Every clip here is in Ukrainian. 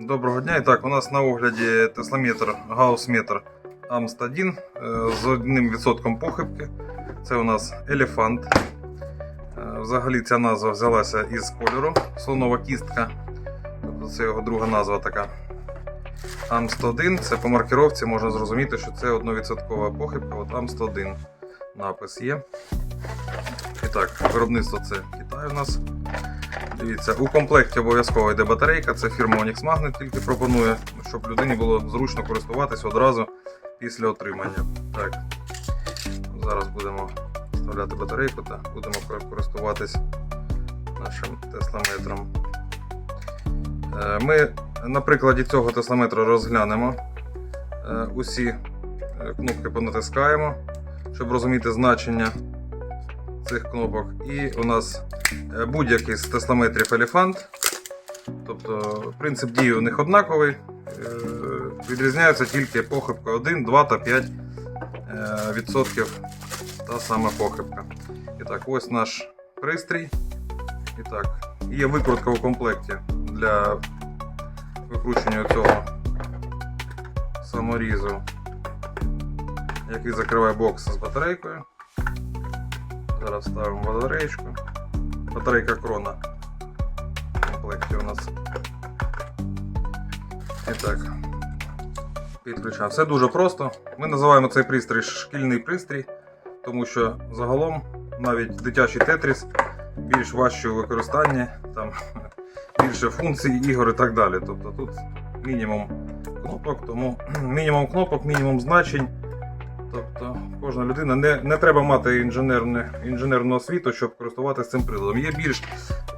Доброго дня. І так, у нас на огляді тесламетр Гаусметр АМСТ-1 е, з одним відсотком похибки. Це у нас елефант. Е, Взагалі ця назва взялася із кольору слонова кістка. Тобто це його друга назва така. АМСТ-1 це по маркировці можна зрозуміти, що це 1% похибка. От АМСТ-1 напис є. І так, виробництво це Китай у нас. Дивіться, у комплекті обов'язково йде батарейка, це фірма Onyx Magnet тільки пропонує, щоб людині було зручно користуватись одразу після отримання. Так, зараз будемо вставляти батарейку та будемо користуватись нашим тесламетром. Е, Ми на прикладі цього тесламетра розглянемо е, усі е, кнопки понатискаємо, щоб розуміти значення цих кнопок. І у нас Е, будь-який з тесламетрів елефант. Тобто принцип дії у них однаковий. Е, Відрізняються тільки похибка 1, 2 та 5 е, відсотків та сама похибка. І так, ось наш пристрій. І так, є викрутка у комплекті для викручення цього саморізу, який закриває бокс з батарейкою. Зараз ставимо батареєчку. Батарейка крона в комплекті у нас. І так, підключаємо. Все дуже просто. Ми називаємо цей пристрій шкільний пристрій, тому що загалом навіть дитячий тетріс більш важче у використанні, там більше функцій, ігор і так далі. Тобто тут мінімум кнопок, тому мінімум кнопок, мінімум значень. Тобто кожна людина не, не треба мати інженерне, інженерну освіту, щоб користуватися цим приладом. Є більш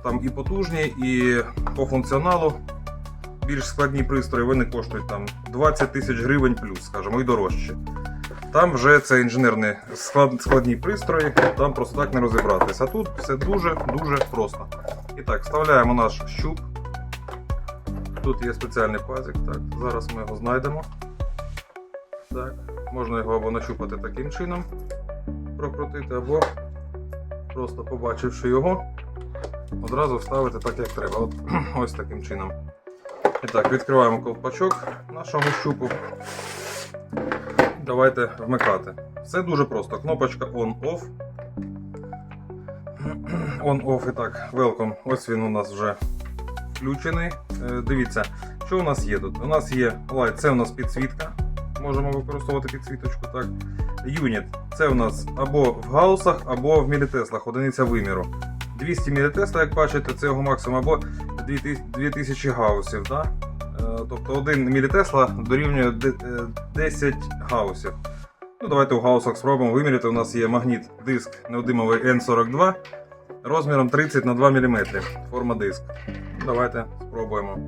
там і потужні, і по функціоналу більш складні пристрої, вони коштують там 20 тисяч гривень плюс, скажімо, і дорожче. Там вже це інженерні склад, складні пристрої, там просто так не розібратися. А тут все дуже-дуже просто. І так, вставляємо наш щуп. Тут є спеціальний пазик. Так, зараз ми його знайдемо. Так. Можна його або нащупати таким чином, прокрутити, або просто побачивши його, одразу вставити так, як треба. От, ось таким чином. І так, відкриваємо ковпачок нашого щупу. Давайте вмикати. Все дуже просто. Кнопочка On-Off. On-Off і так, welcome. Ось він у нас вже включений. Е, Дивіться, що у нас є тут? У нас є лайт, це у нас підсвітка можемо використовувати підсвіточку. Так. Юніт це у нас або в гаусах, або в мілітеслах, одиниця виміру. 200 мілітесла, як бачите, це його максимум, або 2000 гаусів. Так? Е, Тобто 1 мілітесла дорівнює е, 10 гаусів. Ну, Давайте у гаусах спробуємо виміряти. У нас є магніт диск неодимовий N42 розміром 30 на 2 мм. Форма диск. Давайте спробуємо.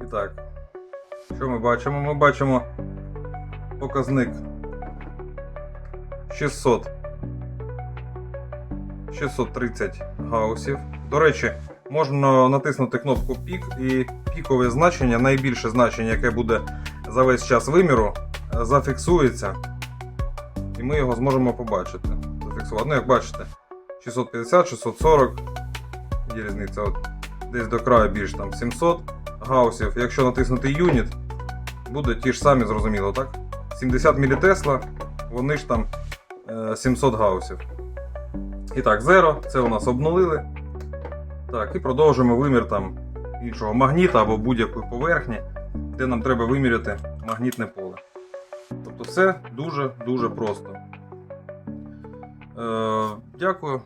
І так. Що ми бачимо? Ми бачимо показник 600 630 гаусів. До речі, можна натиснути кнопку пік і пікове значення, найбільше значення, яке буде за весь час виміру, зафіксується. І ми його зможемо побачити. Зафіксувати. Ну, як бачите, 650, 640. Є різниця. От, десь до краю більш там 700 гаусів. Якщо натиснути юніт, буде ті ж самі, зрозуміло, так? 70 мілітесла, вони ж там е, 700 гаусів. І так, зеро, це у нас обнулили. Так, і продовжуємо вимір там іншого магніта або будь-якої поверхні, де нам треба виміряти магнітне поле. Тобто все дуже-дуже просто. Е, дякую.